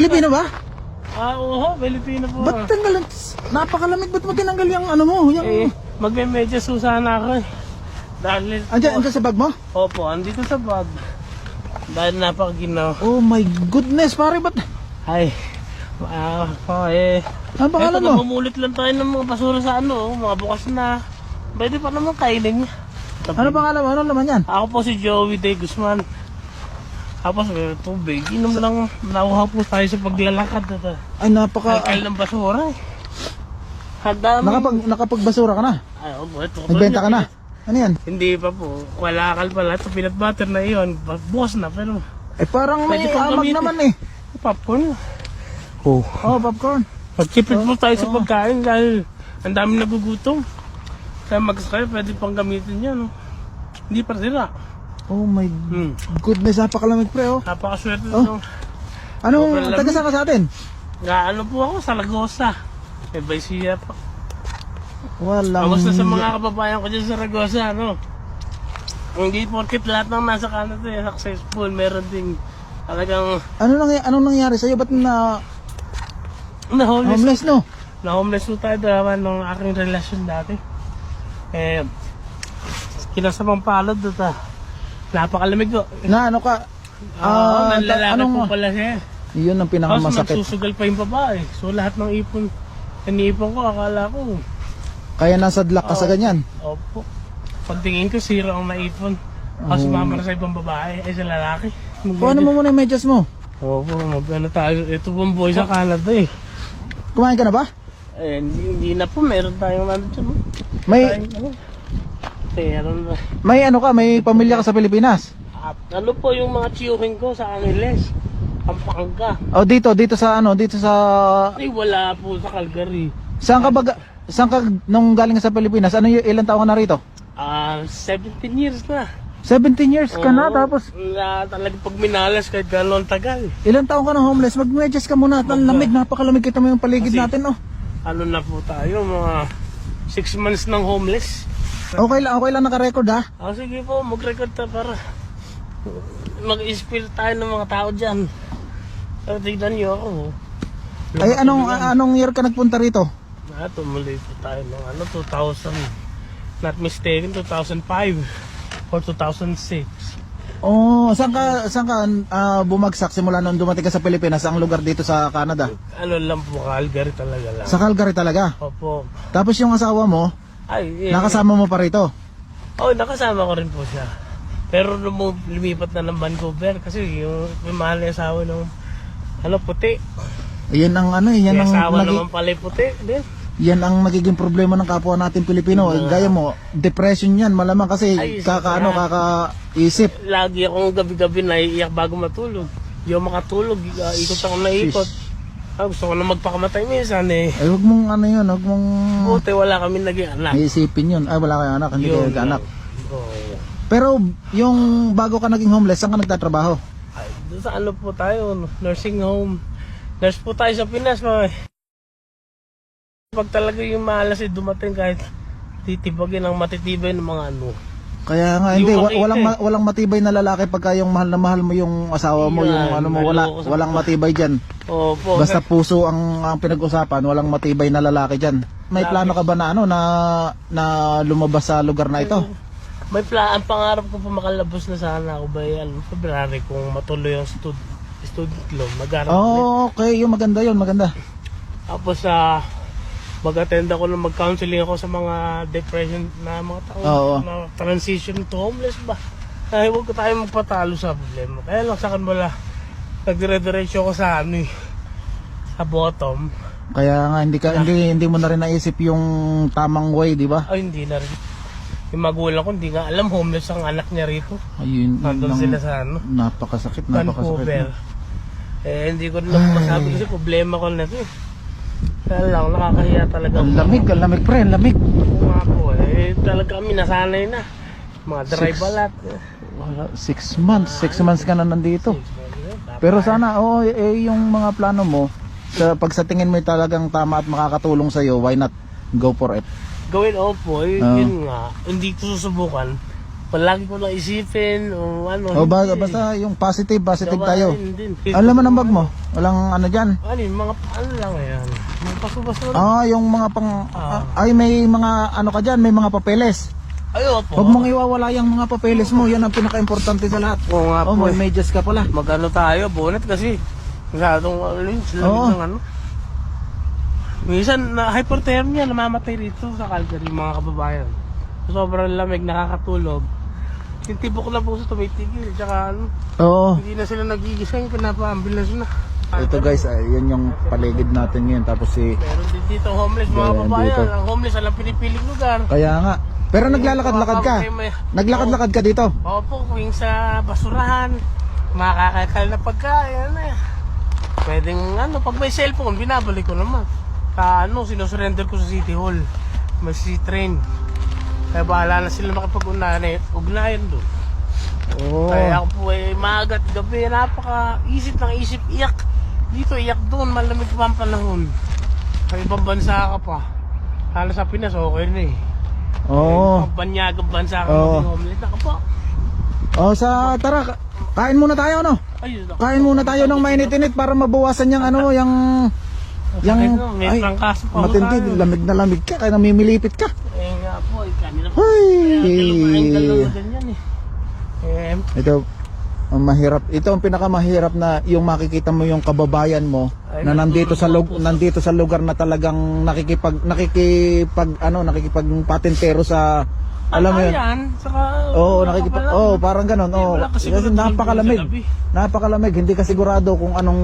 Pilipino ba? Ah, oo, Pilipino po. Ba't tanggal? Napakalamig. Ba't mo tinanggal yung ano mo? Yung... Eh, magme-medyas po sana ako eh. Dahil, Andiyan, andiyan sa bag mo? opo, andito sa bag. Dahil napakaginaw. Oh my goodness, pare, ba't? Ay, ah, oh, eh. Ano pangalan Eto, mo? namumulit lang tayo ng mga basura sa ano, mga bukas na. Pwede pa naman kainin niya. Ano pangalan mo? Ano naman yan? Ako po si Joey De Guzman. Tapos may tubig. Inom lang, nauhaw po tayo sa paglalakad. Ito. Ay, napaka... Kalkal ng basura eh. Handa mo. Nakapag, nakapagbasura ka na? Ay, oh, ito. Nagbenta ka na? Ano yan? Hindi pa po. Wala kal pala. Ito peanut butter na iyon. Boss na pero Eh, parang may amag naman eh. popcorn. Oh. Oh, popcorn. Pagkipit po tayo sa pagkain dahil ang dami nagugutom. Kaya mag-sky, pwede pang gamitin yan. No? Hindi pa sila. Oh my Hmm. goodness, napakalamig pre oh. Napakaswerte Oh. oh. Anong, Sobrang taga saan ka sa atin? Nga ano po ako, sa Lagosa. May Baisia pa. Walang... Kamusta sa mga kababayan ko dyan sa Ragosa, ano? Hindi porkit lahat ng nasa Canada eh, successful. Meron ding talagang Ano nang anong nangyari sa iyo? Ba't na na homeless. homeless no? Na homeless po tayo dalawa nung aking relasyon dati. Eh, kinasamang palad doon ta. Napakalamig ko. Na ano ka? Oo, Ah, nanlalaki anong- po pala siya. Yun ang Tapos pinakamasakit. nagsusugal pa yung babae. So lahat ng ipon, iniipon ko, akala ko, Kaya nasa luck ka sa ganyan. opo. Pagtingin ko, zero ang naipon. Tapos sumama na sa ibang babae, ay sa lalaki. Kuhanin mo muna yung medyas mo. Opo, mag-ano tayo. Ito pong boy sa Canada eh. Kumain ka na ba? Eh, hindi, hindi na po, meron tayong ano dyan. oh. May Tayong ano. Meron may ano ka, may pamilya ka sa Pilipinas. At ano po yung mga tiyuhin ko sa Angeles? Pampanga. O dito, dito sa ano, dito sa Ay, wala po sa Calgary. Saan ka ba ga- saan ka nung galing ka sa Pilipinas? Ano y- ilang taon ka na rito? Ah, 17 years na. 17 years ka na Oo, tapos Na talaga pag minalas kahit gano'n tagal. ilang taon ka na homeless? Mag-medyas ka muna. Ang lamig, napakalamig kita mo yung paligid Kasi- natin, oh. Ano na po tayo, mga 6 months ng homeless. Okay lang, okay lang naka-record ha. Ah, sige po, mag-record ta para mag-inspire tayo ng mga tao dyan. Pero tignan niyo ako. oh. Ay anong anong year ka nagpunta rito? Ah, tumuloy po tayo ng ano, 2000. Not mistaken, 2005 or 2006. Oh, saan ka saan ka ah, bumagsak simula nung dumating ka sa Pilipinas? Ang lugar dito sa Canada? Ano lang po, Calgary talaga lang. Sa Calgary talaga. Opo. Tapos yung asawa mo, Ay, eh, nakasama mo pa rito. Oh, nakasama ko rin po siya. Pero nung mu- lumipat na ng Vancouver kasi yung may mahal na asawa ng ano puti. Yan ang ano, eh, yan ang asawa nagi- naman pala yung puti. Din. yan ang nagiging problema ng kapwa natin Pilipino. Gaya mo, depression yan malamang kasi Ay, kakaano sobra. kakaisip. Lagi akong gabi-gabi naiiyak bago matulog. Ako makatulog. Uh, ikot ako na ikot. Ah, gusto ko na magpakamatay minsan eh. Ay wag mong ano yun, wag mong Buti wala kami naging anak. iisipin yun. Ay wala kayong anak, hindi kayo lang. Oo. Pero yung bago ka naging homeless, saan ka nagtatrabaho? Ay, doon sa ano po tayo, nursing home. Nurse po tayo sa Pinas, mga. Pag talaga yung malas eh, dumating kahit titibagin ang matitibay ng mga ano. Kaya nga Hindi wa- walang eh. ma- walang matibay na lalaki pagka yung mahal na mahal mo yung asawa mo, Yan, yung ano mo wala sa walang matibay diyan. Opo. Basta puso ang ang pinag-usapan, walang matibay na lalaki diyan. May plano ka ba na ano na na lumabas sa lugar na ito? May pla ang pangarap ko po makalabos na sana ako by ano, February kung matuloy ang stud student loan. Mag-aral ulit. Oh, okay, yung maganda yun, maganda. Tapos sa mag-attend ako ng mag-counseling ako sa mga depression na mga tao Oo. na transition to homeless ba. Kaya huwag ko tayo magpatalo sa problema. Kaya lang sa akin wala. Nagdire-diretso ko sa ano eh, sa bottom. Kaya nga hindi ka hindi hindi mo na rin naisip yung tamang way, di ba? Ay hindi na rin. Yung magulang ko hindi nga alam homeless ang anak niya rito. Ayun, yun Nandun lang. sila sa ano. Napakasakit, napakasakit. Vancouver. Eh, hindi ko lang masabi kasi problema ko na ito eh. Kaya lang, nakakahiya talaga. Ang lamig, ang lamig pre, ang lamig. Oo nga po eh. Talaga kami nasanay na. Mga dry Six. balat. Wala, six months, six months ka na nandito. Pero sana, oo, eh, yung mga plano mo, sa, pag sa tingin mo talagang tama at makakatulong sa'yo, why not go for it? Gawin opo, eh, Oo. yun nga. Hindi ko susubukan. Palagi ko lang isipin o ano. O ba, hindi. basta yung positive, positive tayo. Gawain din. Ang laman ng bag mo? Walang ano dyan. Ano yung mga ano lang yan. Mga paso-paso. Ah, yung mga pang... Ah. ay, may mga ano ka dyan, may mga papeles. Ayo po. Huwag mong iwawala yung mga papeles mo. Yan ang pinaka-importante sa lahat. Oo nga Oh, po. may medyas ka pala. Magano tayo, bonnet kasi. Masyadong ano yun, Oo. ng ano. Minsan, na hypothermia, namamatay rito sa Calgary, mga kababayan. Sobrang lamig, nakakatulog. Yung tibok na puso tumitigil, tsaka ano, Oo. hindi na sila nagigising, pinapa-ambulance na. Ito guys, ay, yan yung paligid natin ngayon. Tapos si... Meron din dito homeless, mga Meron dito. Ang homeless, alam pinipiling lugar. Kaya nga. Pero naglalakad-lakad ka. Naglalakad-lakad ka dito. Opo, kung sa basurahan, makakakal na pagkain, ano eh. Pwedeng ano, pag may cellphone, binabalik ko naman. Ka ano, sinusurrender ko sa City Hall. May city train. Kaya bahala na sila makipag-ugnayan ugnayan doon. Oo. Kaya ako po eh, maagat gabi, napaka isip ng isip, iyak. Dito, iyak doon, malamig pa ang panahon. Sa ibang bansa ka pa. Lalo sa Pinas, okay na eh. Oo. Pag banyagang bansa ka, maging homeless na ka pa. Oh, sa tara, ka- kain muna tayo no. Ayun. Kain muna tayo ng mainit-init para mabawasan yung ano, yung yung pa ako matindi, lamig na lamig ka, kaya namimilipit ka. Po, eh, eh. Ito ang mahirap. Ito ang pinakamahirap na yung makikita mo yung kababayan mo Ay, na nandito sa lug nandito sa lugar na talagang nakikipag nakikipag ano nakikipag patentero sa alam mo yun. Yan, saka... Oo, wala nakikipag. Oh, parang ganon. Hindi, Oh. kasi napakalamig. Napakalamig. Hindi ka sigurado kung anong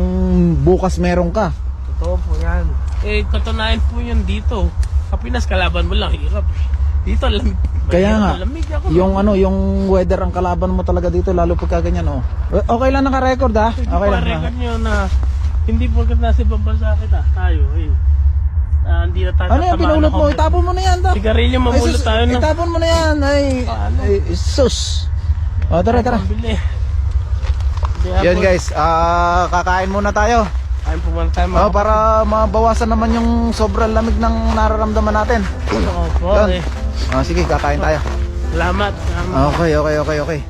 bukas meron ka. Totoo po yan. Eh, katunayan po yun dito. Sa Pinas, kalaban mo lang, hirap. Dito, lamig. Kaya nga, Lamig ako. yung ano, yung weather ang kalaban mo talaga dito lalo pagka ganyan oh. Okay lang naka-record ha. Hindi Okay lang. record nyo na hindi po kasi nasa ibang bansa kita. Tayo, eh. Ah, hindi na tayo Ano yan pinulot mo? Itapon mo na yan daw. Sigarilyo, mamulot tayo na. Itapon mo na yan. Ay, ay sus. O, tara, tara. Hindi, Yan po. guys, ah kakain muna tayo. Kain po muna tayo mga Oh, para mabawasan naman yung sobrang lamig ng nararamdaman natin. kapatid. Opo, Yun. eh. Ah, sige, kakain tayo. Salamat. Salamat. Okay, okay, okay, okay.